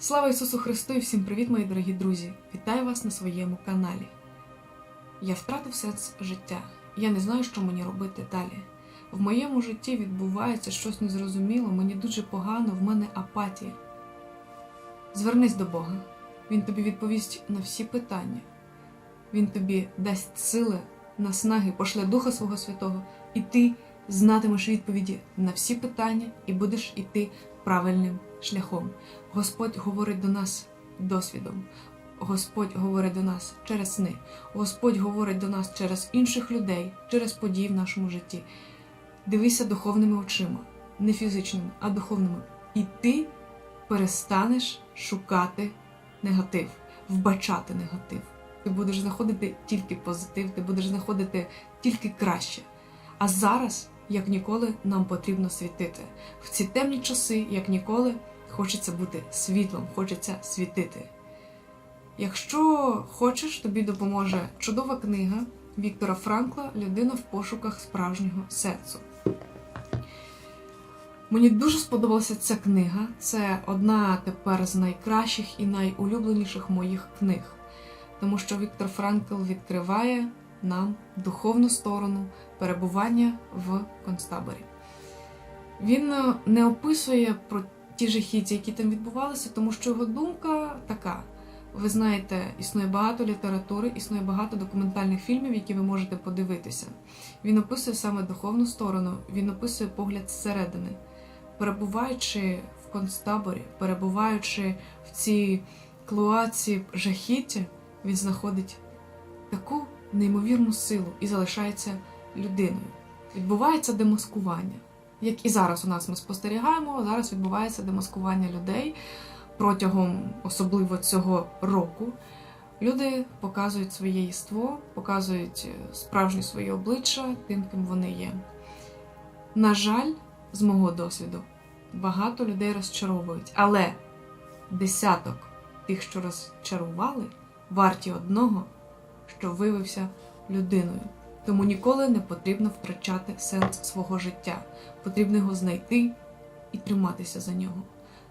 Слава Ісусу Христу і всім привіт, мої дорогі друзі! Вітаю вас на своєму каналі. Я втратив сенс життя. Я не знаю, що мені робити далі. В моєму житті відбувається щось незрозуміло, мені дуже погано, в мене апатія. Звернись до Бога. Він тобі відповість на всі питання. Він тобі дасть сили, наснаги, пошле Духа Свого Святого, і ти знатимеш відповіді на всі питання і будеш іти правильним шляхом. Господь говорить до нас досвідом. Господь говорить до нас через сни. Господь говорить до нас через інших людей, через події в нашому житті. Дивися духовними очима, не фізичними, а духовними. І ти перестанеш шукати негатив, вбачати негатив. Ти будеш знаходити тільки позитив, ти будеш знаходити тільки краще. А зараз, як ніколи, нам потрібно світити. В ці темні часи, як ніколи, хочеться бути світлом, хочеться світити. Якщо хочеш, тобі допоможе чудова книга Віктора Франкла Людина в пошуках справжнього сенсу. Мені дуже сподобалася ця книга. Це одна тепер з найкращих і найулюбленіших моїх книг, тому що Віктор Франкл відкриває нам духовну сторону перебування в концтаборі. Він е, не описує про ті жахіття, які там відбувалися, тому що його думка така. Ви знаєте, існує багато літератури, існує багато документальних фільмів, які ви можете подивитися. Він описує саме духовну сторону, він описує погляд зсередини. Перебуваючи в концтаборі, перебуваючи в цій клуаці жахіття, він знаходить таку неймовірну силу і залишається людиною. Відбувається демаскування. Як і зараз у нас ми спостерігаємо, зараз відбувається демаскування людей протягом особливо цього року. Люди показують своє єство, показують справжнє своє обличчя тим, ким вони є. На жаль, з мого досвіду, багато людей розчаровують, але десяток тих, що розчарували, варті одного, що виявився людиною. Тому ніколи не потрібно втрачати сенс свого життя. Потрібно його знайти і триматися за нього.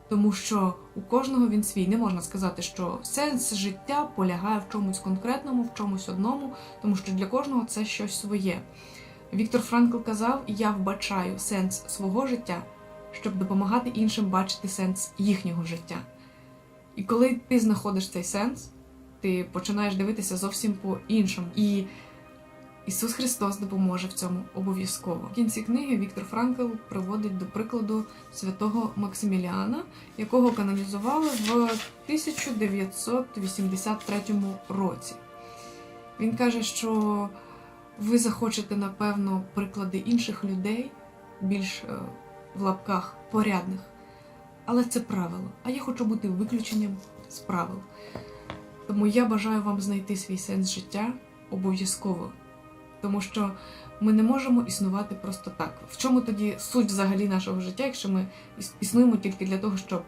Тому що у кожного він свій. Не можна сказати, що сенс життя полягає в чомусь конкретному, в чомусь одному, тому що для кожного це щось своє. Віктор Франкл казав: Я вбачаю сенс свого життя, щоб допомагати іншим бачити сенс їхнього життя. І коли ти знаходиш цей сенс, ти починаєш дивитися зовсім по-іншому. І Ісус Христос допоможе в цьому обов'язково. В кінці книги Віктор Франкл приводить до прикладу святого Максиміліана, якого канонізували в 1983 році. Він каже, що ви захочете, напевно, приклади інших людей, більш е, в лапках порядних. Але це правило. А я хочу бути виключенням з правил. Тому я бажаю вам знайти свій сенс життя обов'язково. Тому що ми не можемо існувати просто так. В чому тоді суть взагалі нашого життя, якщо ми існуємо тільки для того, щоб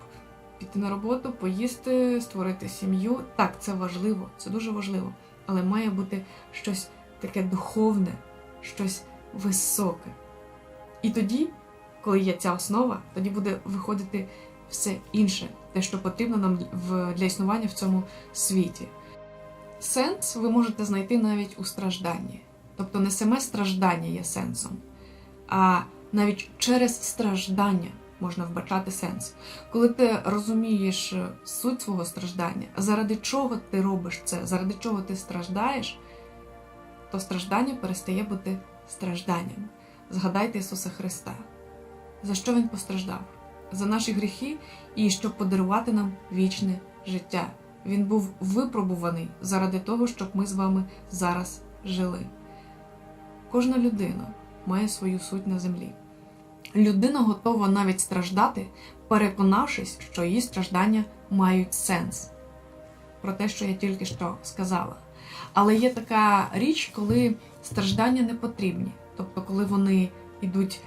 піти на роботу, поїсти, створити сім'ю? Так, це важливо, це дуже важливо. Але має бути щось таке духовне, щось високе. І тоді, коли є ця основа, тоді буде виходити все інше, те, що потрібно нам для існування в цьому світі. Сенс ви можете знайти навіть у стражданні. Тобто не саме страждання є сенсом, а навіть через страждання можна вбачати сенс. Коли ти розумієш е, суть свого страждання, заради чого ти робиш це, заради чого ти страждаєш, то страждання перестає бути стражданням. Згадайте Ісуса Христа. За що Він постраждав? За наші гріхи і щоб подарувати нам вічне життя. Він був випробуваний заради того, щоб ми з вами зараз жили. Кожна людина має свою суть на землі. Людина готова навіть страждати, переконавшись, що її страждання мають сенс. Про те, що я тільки що сказала. Але є така річ, коли страждання не потрібні, тобто, коли вони йдуть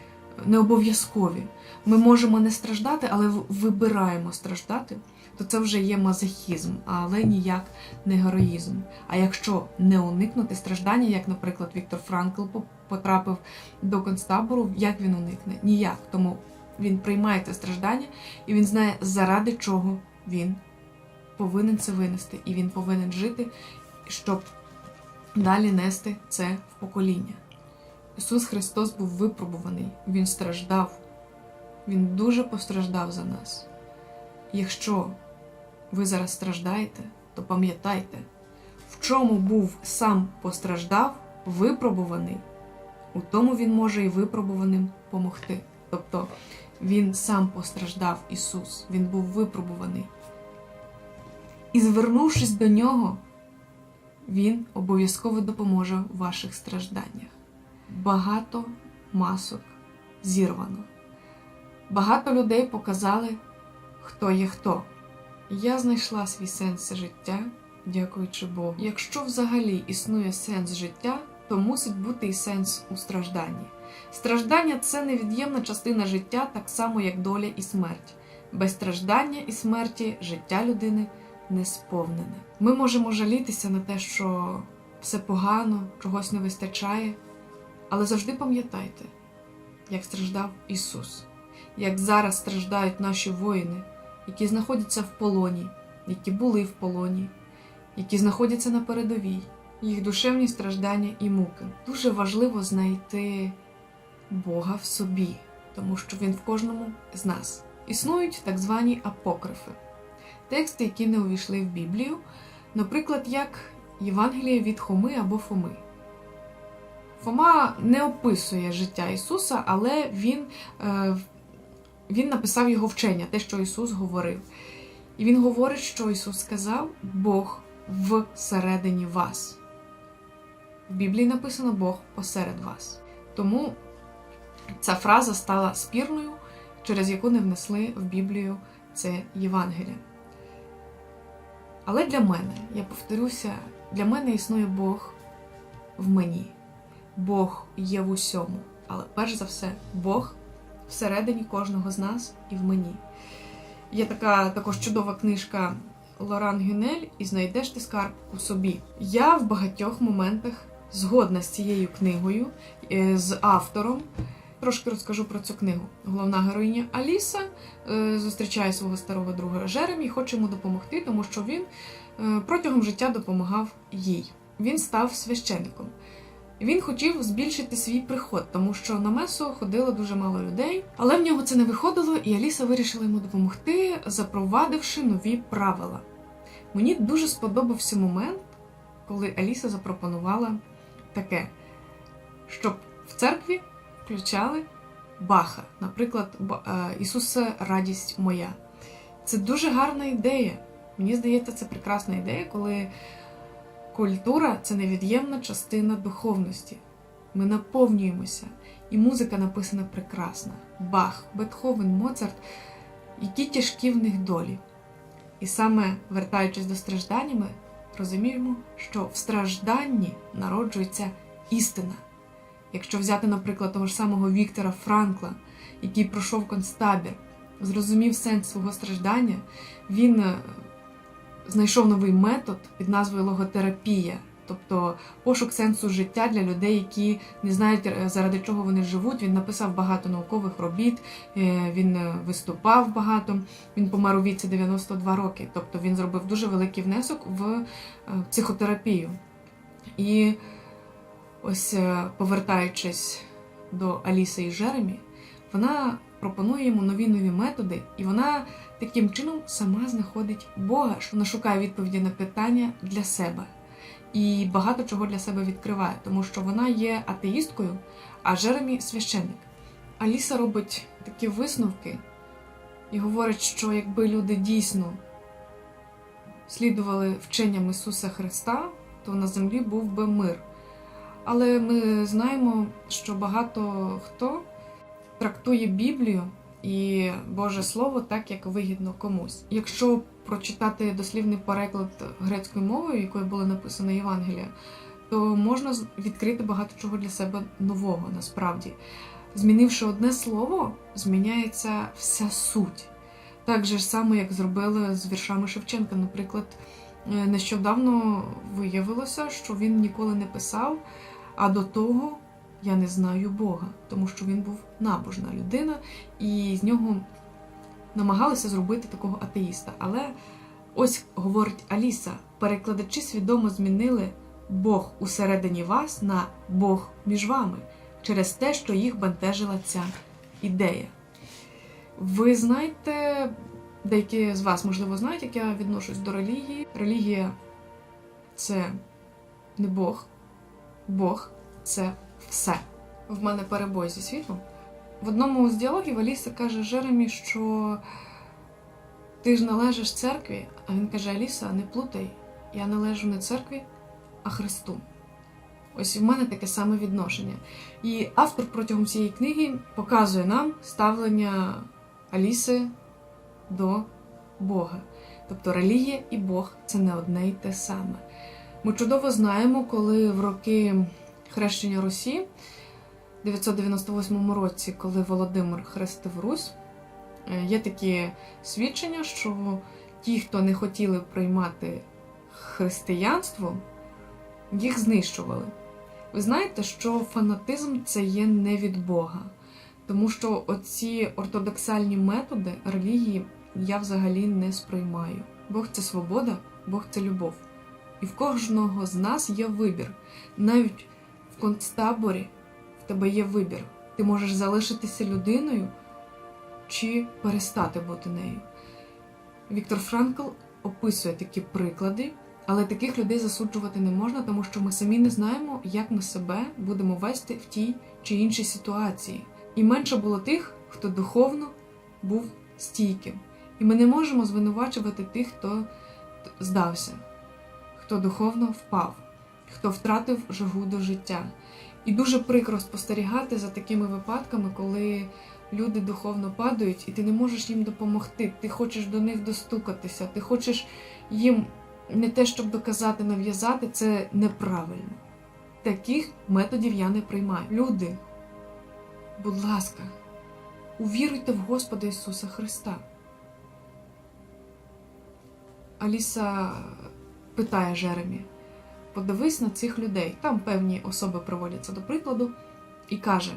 не обов'язкові. Ми можемо не страждати, але вибираємо страждати, то це вже є мазохізм, але ніяк не героїзм. А якщо не уникнути страждання, як, наприклад, Віктор Франкл потрапив до концтабору, як він уникне? Ніяк. Тому він приймає це страждання і він знає, заради чого він повинен це винести, і він повинен жити, щоб далі нести це в покоління. Ісус Христос був випробуваний, Він страждав, Він дуже постраждав за нас. Якщо ви зараз страждаєте, то пам'ятайте, в чому був сам постраждав, випробуваний, у тому він може і випробуваним помогти. Тобто він сам постраждав, Ісус, Він був випробуваний. І звернувшись до нього, Він обов'язково допоможе в ваших стражданнях. Багато масок зірвано. Багато людей показали, хто є хто. Я знайшла свій сенс життя, дякуючи Богу. Якщо взагалі існує сенс життя, то мусить бути і сенс у стражданні. Страждання це невід'ємна частина життя, так само як доля і смерть. Без страждання і смерті життя людини не сповнене. Ми можемо жалітися на те, що все погано, чогось не вистачає, але завжди пам'ятайте, як страждав Ісус, як зараз страждають наші воїни, які знаходяться в полоні, які були в полоні, які знаходяться на передовій, їх душевні страждання і муки. Дуже важливо знайти Бога в собі, тому що Він в кожному з нас. Існують так звані апокрифи, тексти, які не увійшли в Біблію, наприклад, як Євангеліє від Хоми або Фоми. Фома не описує життя Ісуса, але він, е, він написав його вчення, те, що Ісус говорив. І він говорить, що Ісус сказав Бог всередині вас. В Біблії написано Бог посеред вас. Тому ця фраза стала спірною, через яку не внесли в Біблію це Євангеліє. Але для мене, я повторюся, для мене існує Бог в мені. Бог є в усьому. Але перш за все, Бог всередині кожного з нас і в мені. Є така також чудова книжка Лоран Гюнель і знайдеш ти скарб у собі. Я в багатьох моментах згодна з цією книгою, е, з автором. Трошки розкажу про цю книгу. Головна героїня Аліса е, зустрічає свого старого друга Жеремі і хоче йому допомогти, тому що він е, протягом життя допомагав їй. Він став священником. Він хотів збільшити свій приход, тому що на месу ходило дуже мало людей, але в нього це не виходило, і Аліса вирішила йому допомогти, запровадивши нові правила. Мені дуже сподобався момент, коли Аліса запропонувала таке, щоб в церкві включали Баха, наприклад, е, Ісусе, радість моя. Це дуже гарна ідея. Мені здається, це прекрасна ідея, коли культура це невід'ємна частина духовності. Ми наповнюємося, і музика написана прекрасна. Бах, Бетховен, Моцарт, які тяжкі в них долі. І саме вертаючись до страждання, ми розуміємо, що в стражданні народжується істина. Якщо взяти, наприклад, того ж самого Віктора Франкла, який пройшов концтабір, зрозумів сенс свого страждання, він е, знайшов новий метод під назвою логотерапія, тобто пошук сенсу життя для людей, які не знають, е, заради чого вони живуть. Він написав багато наукових робіт, е, він е, виступав багато. Він помер у віці 92 роки. Тобто він зробив дуже великий внесок в психотерапію. І ось повертаючись до Аліси і Жеремі, вона пропонує йому нові нові методи, і вона таким чином сама знаходить Бога, що вона шукає відповіді на питання для себе. І багато чого для себе відкриває, тому що вона є атеїсткою, а Жеремі священник. Аліса робить такі висновки і говорить, що якби люди дійсно слідували вченням Ісуса Христа, то на землі був би мир. Але ми знаємо, що багато хто трактує Біблію і Боже Слово так, як вигідно комусь. Якщо прочитати дослівний переклад грецькою мовою, якою було написано Євангелія, то можна відкрити багато чого для себе нового насправді. Змінивши одне слово, зміняється вся суть. Так же само, як зробили з віршами Шевченка. Наприклад, е, нещодавно виявилося, що він ніколи не писав, а до того я не знаю Бога, тому що він був набожна людина, і з нього намагалися зробити такого атеїста. Але ось говорить Аліса: перекладачі свідомо змінили Бог усередині вас на Бог між вами через те, що їх бентежила ця ідея. Ви знаєте, деякі з вас, можливо, знають, як я відношусь до релігії. Релігія це не Бог, Бог це все. В мене перебой зі світлом. В одному з діалогів Аліса каже Жеремі, що ти ж належиш церкві, а він каже: Аліса, не плутай, я належу не церкві, а Христу. Ось в мене таке саме відношення. І автор протягом цієї книги показує нам ставлення Аліси до Бога. Тобто релігія і Бог це не одне й те саме. Ми чудово знаємо, коли в роки хрещення Русі, в 998 році, коли Володимир хрестив Русь, е, є такі свідчення, що ті, хто не хотіли приймати християнство, їх знищували. Ви знаєте, що фанатизм це є не від Бога. Тому що оці ортодоксальні методи релігії я взагалі не сприймаю. Бог це свобода, Бог це любов. І в кожного з нас є вибір. Навіть концтаборі в тебе є вибір. Ти можеш залишитися людиною чи перестати бути нею. Віктор Франкл описує такі приклади, але таких людей засуджувати не можна, тому що ми самі не знаємо, як ми себе будемо вести в тій чи іншій ситуації. І менше було тих, хто духовно був стійким. І ми не можемо звинувачувати тих, хто здався, хто духовно впав, хто втратив жагу до життя. І дуже прикро спостерігати за такими випадками, коли люди духовно падають, і ти не можеш їм допомогти. Ти хочеш до них достукатися, ти хочеш їм не те, щоб доказати, нав'язати, це неправильно. Таких методів я не приймаю. Люди, будь ласка, увіруйте в Господа Ісуса Христа. Аліса питає Жеремі: подивись на цих людей. Там певні особи проводяться до прикладу, і каже: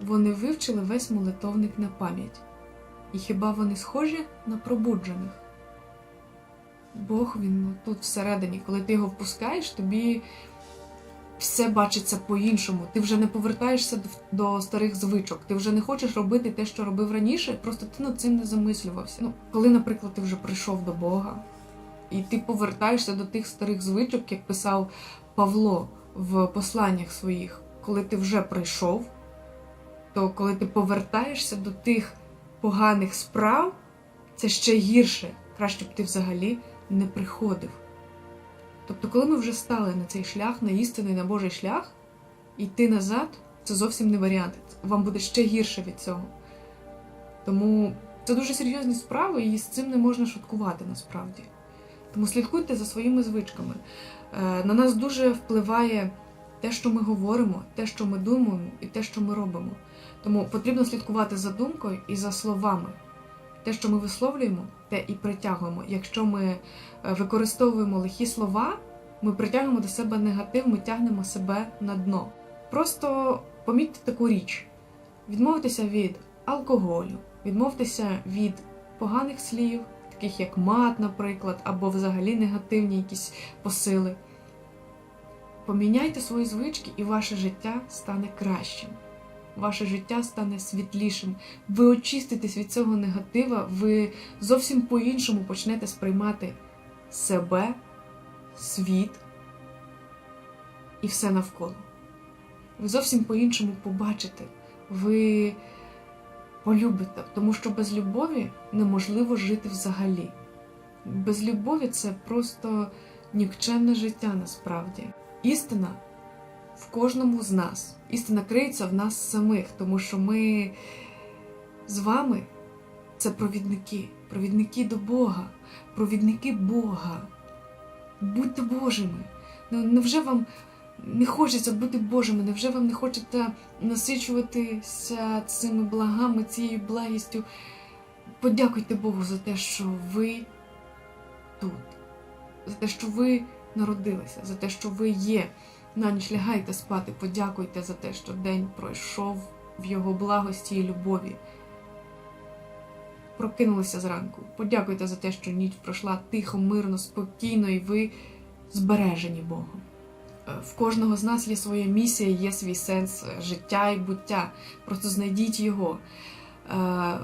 вони вивчили весь молитовник на пам'ять. І хіба вони схожі на пробуджених? Бог він ну, тут всередині, коли ти його впускаєш, тобі все бачиться по-іншому. Ти вже не повертаєшся до, старих звичок. Ти вже не хочеш робити те, що робив раніше, просто ти над цим не замислювався. Ну, коли, наприклад, ти вже прийшов до Бога, і ти повертаєшся до тих старих звичок, як писав Павло в посланнях своїх, коли ти вже прийшов, то коли ти повертаєшся до тих поганих справ, це ще гірше. Краще б ти взагалі не приходив. Тобто, коли ми вже стали на цей шлях, на істинний, на Божий шлях, йти назад це зовсім не варіант. Вам буде ще гірше від цього. Тому це дуже серйозні справи, і з цим не можна шуткувати насправді. Тому слідкуйте за своїми звичками. Е, На нас дуже впливає те, що ми говоримо, те, що ми думаємо, і те, що ми робимо. Тому потрібно слідкувати за думкою і за словами. Те, що ми висловлюємо, те і притягуємо. Якщо ми е, використовуємо лихі слова, ми притягуємо до себе негатив, ми тягнемо себе на дно. Просто помітьте таку річ: відмовитися від алкоголю, відмовитися від поганих слів, таких як мат, наприклад, або взагалі негативні якісь посили. Поміняйте свої звички, і ваше життя стане кращим ваше життя стане світлішим. Ви очиститесь від цього негатива, ви зовсім по-іншому почнете сприймати себе, світ і все навколо. Ви зовсім по-іншому побачите, ви полюбите, тому що без любові неможливо жити взагалі. Без любові це просто нікчемне життя насправді. Істина в кожному з нас. Істина криється в нас самих, тому що ми з вами це провідники, провідники до Бога, провідники Бога. Будьте Божими. Ну, Невже вам не хочеться бути Божими? Невже вам не хочеться насичуватися цими благами, цією благістю? Подякуйте Богу за те, що ви тут, за те, що ви народилися, за те, що ви є. На ніч лягайте спати, подякуйте за те, що день пройшов в його благості і любові. прокинулися зранку. Подякуйте за те, що ніч пройшла тихо, мирно, спокійно, і ви збережені Богом. В кожного з нас є своя місія, є свій сенс життя і буття. Просто знайдіть його. Е,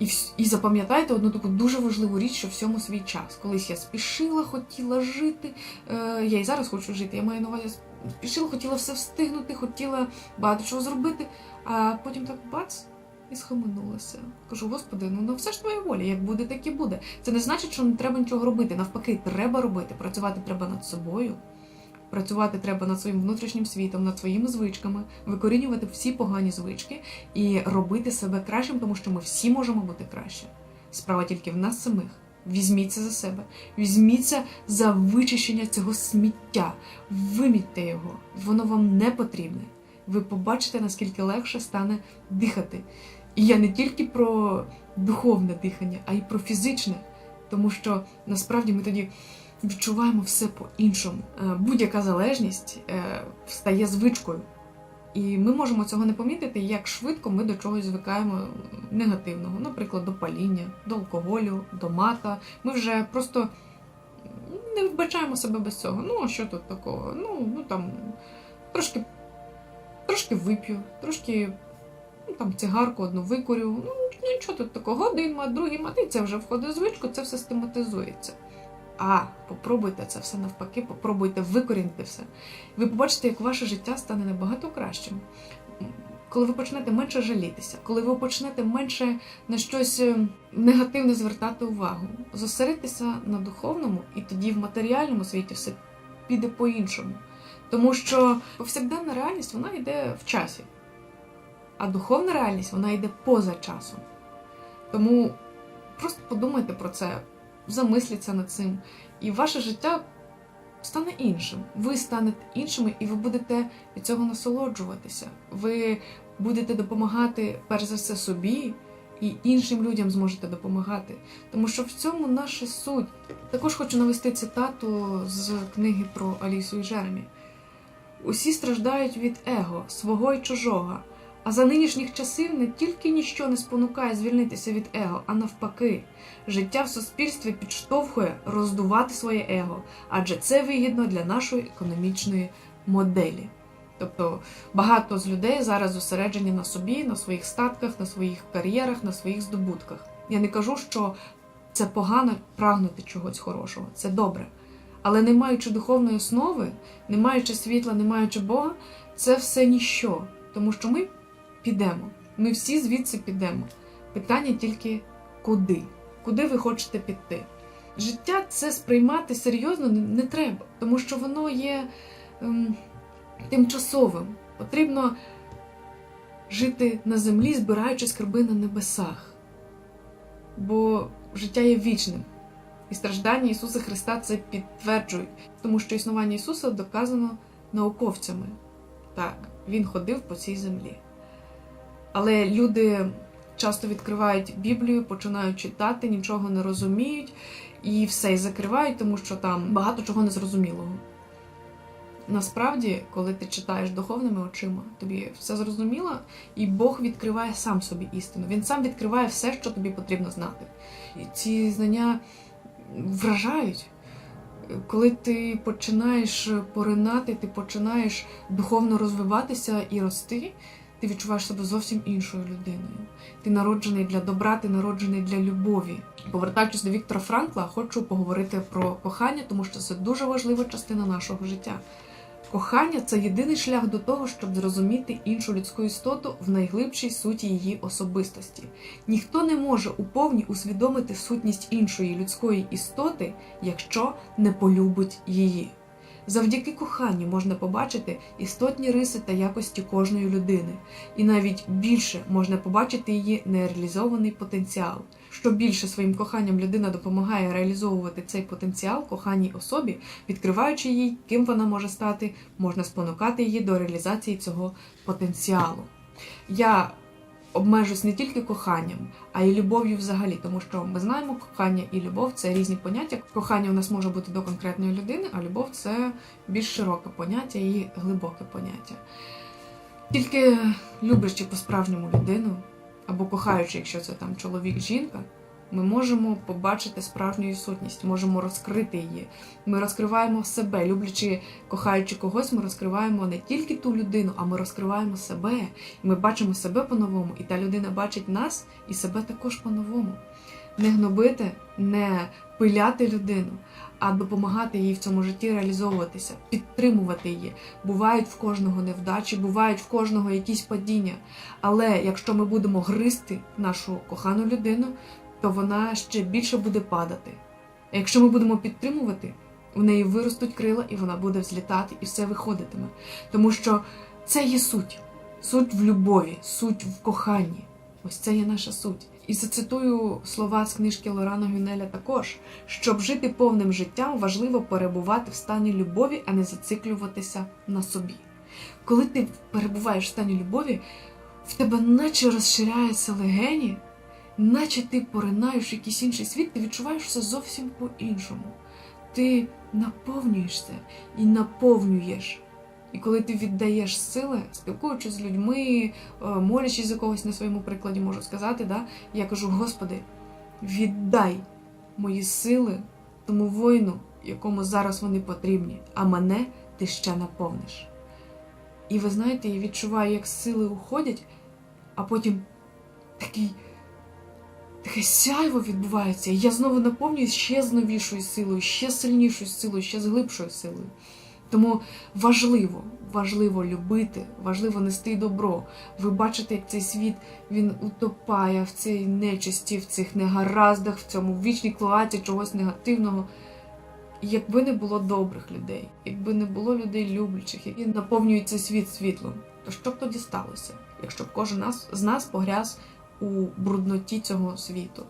І, і запам'ятайте одну таку дуже важливу річ, що всьому свій час. Колись я спішила, хотіла жити. Е, я і зараз хочу жити. Я маю на увазі, спішила, хотіла все встигнути, хотіла багато чого зробити, а потім так бац. І схаменулася. Кажу, господи, ну, ну все ж твоя воля, як буде, так і буде. Це не значить, що не треба нічого робити. Навпаки, треба робити. Працювати треба над собою. Працювати треба над своїм внутрішнім світом, над своїми звичками, викорінювати всі погані звички і робити себе кращим, тому що ми всі можемо бути краще. Справа тільки в нас самих. Візьміться за себе, візьміться за вичищення цього сміття, вимітьте його, воно вам не потрібне. Ви побачите, наскільки легше стане дихати. І я не тільки про духовне дихання, а й про фізичне, тому що насправді ми тоді відчуваємо все по-іншому. Е, Будь-яка залежність е, стає звичкою. І ми можемо цього не помітити, як швидко ми до чогось звикаємо негативного, наприклад, до паління, до алкоголю, до мата. Ми вже просто не вбачаємо себе без цього. Ну, що тут такого? Ну, ну там трошки, трошки вип'ю, трошки ну, там цигарку одну викурю. Ну, нічого тут такого, один мат, другий мат, і це вже входить в звичку, це все систематизується. А попробуйте це все навпаки, попробуйте викорінити все. Ви побачите, як ваше життя стане набагато кращим. Коли ви почнете менше жалітися, коли ви почнете менше на щось е, негативне звертати увагу, зосередьтеся на духовному, і тоді в матеріальному світі все піде по-іншому. Тому що повсякденна реальність вона йде в часі, а духовна реальність вона йде поза часом. Тому просто подумайте про це, замисліться над цим, і ваше життя стане іншим. Ви станете іншими, і ви будете від цього насолоджуватися. Ви будете допомагати перш за все собі. І іншим людям зможете допомагати, тому що в цьому наша суть. Також хочу навести цитату з книги про Алісу і Джеремі. Усі страждають від его, свого й чужого. А за нинішніх часів не тільки ніщо не спонукає звільнитися від его, а навпаки, життя в суспільстві підштовхує роздувати своє его, адже це вигідно для нашої економічної моделі. Тобто багато з людей зараз зосереджені на собі, на своїх статках, на своїх кар'єрах, на своїх здобутках. Я не кажу, що це погано прагнути чогось хорошого, це добре. Але не маючи духовної основи, не маючи світла, не маючи Бога, це все ніщо. Тому що ми підемо. Ми всі звідси підемо. Питання тільки куди? Куди ви хочете піти? Життя це сприймати серйозно не, треба, тому що воно є ем, тимчасовим. Потрібно жити на землі, збираючи скарби на небесах. Бо життя є вічним. І страждання Ісуса Христа це підтверджують, тому що існування Ісуса доказано науковцями. Так, Він ходив по цій землі. Але люди часто відкривають Біблію, починають читати, нічого не розуміють і все і закривають, тому що там багато чого незрозумілого. Насправді, коли ти читаєш духовними очима, тобі все зрозуміло, і Бог відкриває сам собі істину. Він сам відкриває все, що тобі потрібно знати. І ці знання вражають. Коли ти починаєш поринати, ти починаєш духовно розвиватися і рости, ти відчуваєш себе зовсім іншою людиною. Ти народжений для добра, ти народжений для любові. Повертаючись до Віктора Франкла, хочу поговорити про кохання, тому що це дуже важлива частина нашого життя. Кохання це єдиний шлях до того, щоб зрозуміти іншу людську істоту в найглибшій суті її особистості. Ніхто не може уповні усвідомити сутність іншої людської істоти, якщо не полюбить її. Завдяки коханню можна побачити істотні риси та якості кожної людини, і навіть більше можна побачити її нереалізований потенціал. Що більше своїм коханням людина допомагає реалізовувати цей потенціал коханій особі, відкриваючи їй, ким вона може стати, можна спонукати її до реалізації цього потенціалу. Я обмежусь не тільки коханням, а й любов'ю взагалі, тому що ми знаємо, кохання і любов це різні поняття. Кохання у нас може бути до конкретної людини, а любов це більш широке поняття і глибоке поняття. Тільки люблячи по-справжньому людину, або кохаючи, якщо це там чоловік, жінка, Ми можемо побачити справжню сутність, можемо розкрити її. Ми розкриваємо себе, люблячи, кохаючи когось, ми розкриваємо не тільки ту людину, а ми розкриваємо себе. Ми бачимо себе по-новому, і та людина бачить нас і себе також по-новому. Не гнобити, не пиляти людину, а допомагати їй в цьому житті реалізовуватися, підтримувати її. Бувають в кожного невдачі, бувають в кожного якісь падіння. Але якщо ми будемо гризти нашу кохану людину, то вона ще більше буде падати. А якщо ми будемо підтримувати, у неї виростуть крила, і вона буде взлітати, і все виходитиме. Тому що це є суть. Суть в любові, суть в коханні. Ось це є наша суть. І зацитую слова з книжки Лорана Гюнеля також: щоб жити повним життям, важливо перебувати в стані любові, а не зациклюватися на собі. Коли ти перебуваєш в стані любові, в тебе наче розширяються легені, наче ти поринаєш якийсь інший світ, ти відчуваєш все зовсім по-іншому. Ти наповнюєшся і наповнюєш. І коли ти віддаєш сили, спілкуючись з людьми, е, молячись за когось на своєму прикладі, можу сказати, да? я кажу: Господи, віддай мої сили тому воїну, якому зараз вони потрібні, а мене ти ще наповниш. І ви знаєте, я відчуваю, як сили уходять, а потім такий, таке сяйво відбувається. І я знову наповнююсь ще з новішою силою, ще сильнішою силою, ще з глибшою силою. Тому важливо, важливо любити, важливо нести добро. Ви бачите, як цей світ він утопає в цій нечисті, в цих негараздах, в цьому вічній клоаці чогось негативного. Якби не було добрих людей, якби не було людей люблячих, які наповнюють світ світлом, то що б тоді сталося, якщо б кожен з нас погряз у брудноті цього світу?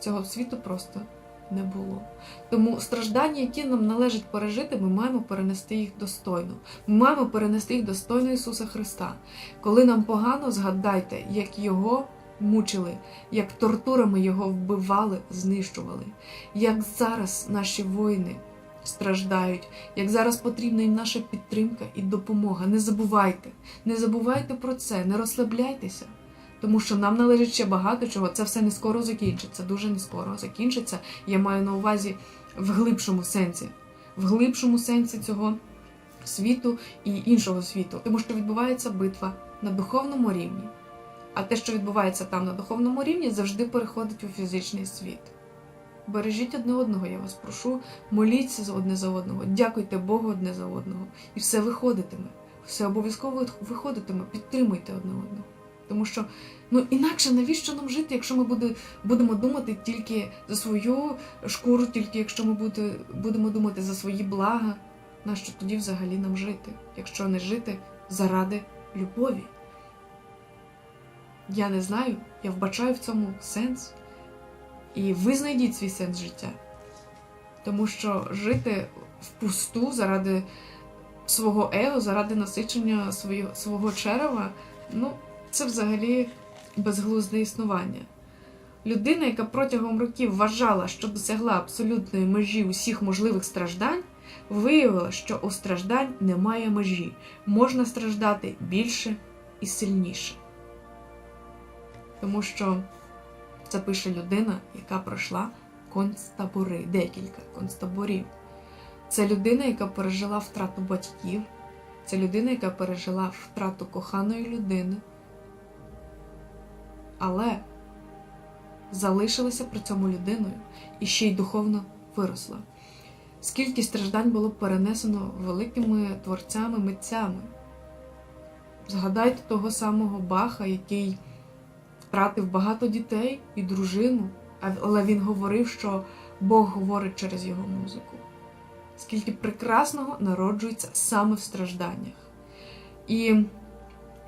Цього світу просто не було. Тому страждання, які нам належить пережити, ми маємо перенести їх достойно. Ми маємо перенести їх достойно Ісуса Христа. Коли нам погано, згадайте, як Його мучили, як тортурами Його вбивали, знищували, як зараз наші воїни страждають, як зараз потрібна їм наша підтримка і допомога. Не забувайте, не забувайте про це, не розслабляйтеся. Тому що нам належить ще багато чого. Це все не скоро закінчиться, дуже не скоро закінчиться. Я маю на увазі в глибшому сенсі, в глибшому сенсі цього світу і іншого світу. Тому що відбувається битва на духовному рівні. А те, що відбувається там на духовному рівні, завжди переходить у фізичний світ. Бережіть одне одного, я вас прошу, моліться одне за одного, дякуйте Богу одне за одного. І все виходитиме. Все обов'язково виходитиме, підтримуйте одне одного. Тому що ну інакше навіщо нам жити, якщо ми буде, будемо думати тільки за свою шкуру, тільки якщо ми буде, будемо думати за свої блага, нащо тоді взагалі нам жити, якщо не жити заради любові? Я не знаю, я вбачаю в цьому сенс. І ви знайдіть свій сенс життя. Тому що жити впусту заради свого его, заради насичення свого, свого черева, ну, це взагалі безглузде існування. Людина, яка протягом років вважала, що досягла абсолютної межі усіх можливих страждань, виявила, що у страждань немає межі, можна страждати більше і сильніше. Тому що це пише людина, яка пройшла концтабори, декілька концтаборів. Це людина, яка пережила втрату батьків, це людина, яка пережила втрату коханої людини, але залишилася при цьому людиною і ще й духовно виросла. Скільки страждань було перенесено великими творцями, митцями. Згадайте того самого Баха, який втратив багато дітей і дружину, але він говорив, що Бог говорить через його музику. Скільки прекрасного народжується саме в стражданнях. І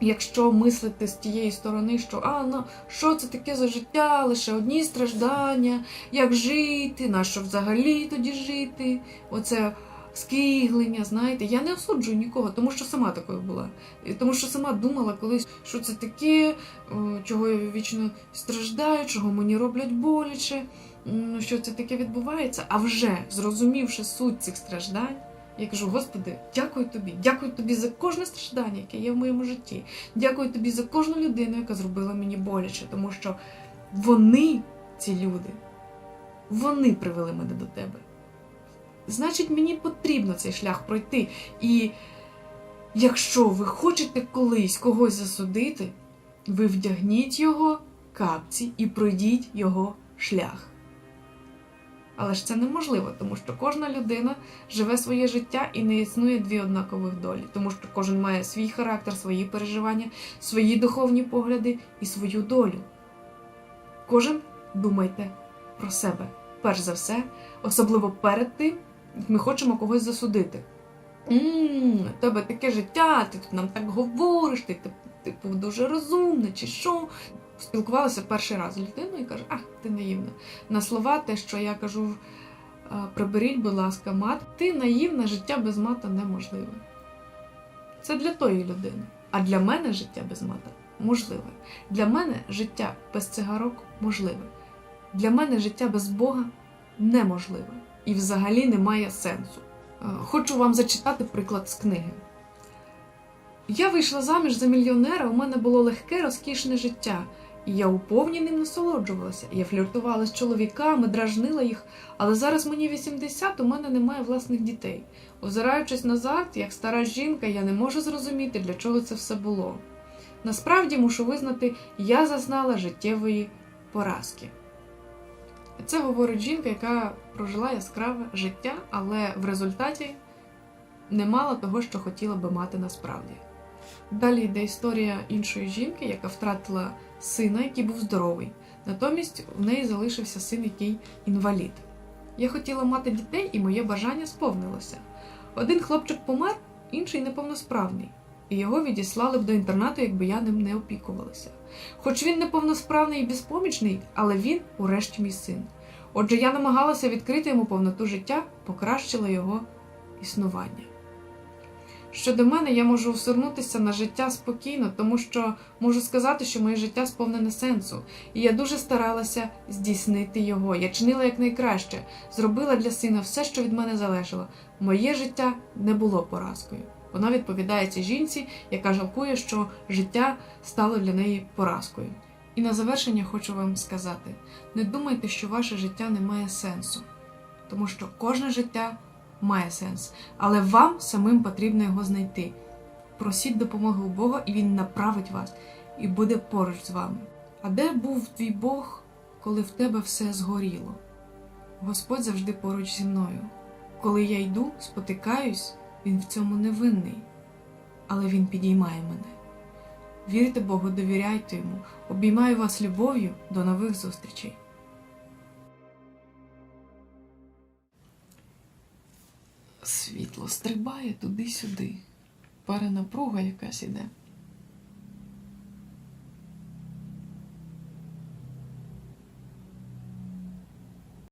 якщо мислити з тієї сторони, що а, ну, що це таке за життя, лише одні страждання, як жити, на що взагалі тоді жити? Оце скиглення, знаєте, я не осуджую нікого, тому що сама такою була. Тому що сама думала колись, що це таке, чого я вічно страждаю, чого мені роблять боляче, що це таке відбувається. А вже зрозумівши суть цих страждань, я кажу, Господи, дякую тобі, дякую тобі за кожне страждання, яке є в моєму житті. Дякую тобі за кожну людину, яка зробила мені боляче, тому що вони, ці люди, вони привели мене до тебе. Значить, мені потрібно цей шлях пройти. І якщо ви хочете колись когось засудити, ви вдягніть його капці і пройдіть його шлях. Але ж це неможливо, тому що кожна людина живе своє життя і не існує дві однакових долі, тому що кожен має свій характер, свої переживання, свої духовні погляди і свою долю. Кожен думайте про себе, перш за все, особливо перед тим, ми хочемо когось засудити. «М, тебе таке життя, ти тут нам так говориш, ти типу дуже розумна, чи що. Спілкувалася перший раз з людиною і каже, ах, ти наївна. На слова, те, що я кажу, приберіть, будь ласка, мат, ти наївна, життя без мата неможливе. Це для тої людини. А для мене життя без мата можливе. Для мене життя без цигарок можливе. Для мене життя без Бога неможливе. І взагалі немає сенсу. Е, Хочу вам зачитати приклад з книги. Я вийшла заміж за мільйонера, у мене було легке, розкішне життя, і я уповні ним насолоджувалася. Я фліртувала з чоловіками, дражнила їх, але зараз мені 80, у мене немає власних дітей. Озираючись назад, як стара жінка, я не можу зрозуміти, для чого це все було. Насправді мушу визнати, я зазнала життєвої поразки. Це говорить жінка, яка прожила яскраве життя, але в результаті не мала того, що хотіла би мати насправді. Далі йде історія іншої жінки, яка втратила сина, який був здоровий. Натомість в неї залишився син, який інвалід. Я хотіла мати дітей, і моє бажання сповнилося. Один хлопчик помер, інший неповносправний, і його відіслали б до інтернату, якби я ним не опікувалася. Хоч він неповносправний і безпомічний, але він, урешті, мій син. Отже, я намагалася відкрити йому повноту життя, покращила його існування. Щодо мене, я можу усирнутися на життя спокійно, тому що можу сказати, що моє життя сповнене сенсу, і я дуже старалася здійснити його. Я чинила якнайкраще, зробила для сина все, що від мене залежало. Моє життя не було поразкою. Вона відповідає цій жінці, яка жалкує, що життя стало для неї поразкою. І на завершення хочу вам сказати: не думайте, що ваше життя не має сенсу, тому що кожне життя має сенс, але вам самим потрібно його знайти. Просіть допомоги у Бога, і Він направить вас і буде поруч з вами. А де був твій Бог, коли в тебе все згоріло? Господь завжди поруч зі мною. Коли я йду, спотикаюсь, Він в цьому не винний, але Він підіймає мене. Вірте Богу, довіряйте йому, обіймаю вас любов'ю, до нових зустрічей. Світло стрибає туди-сюди. Перенапруга якась іде.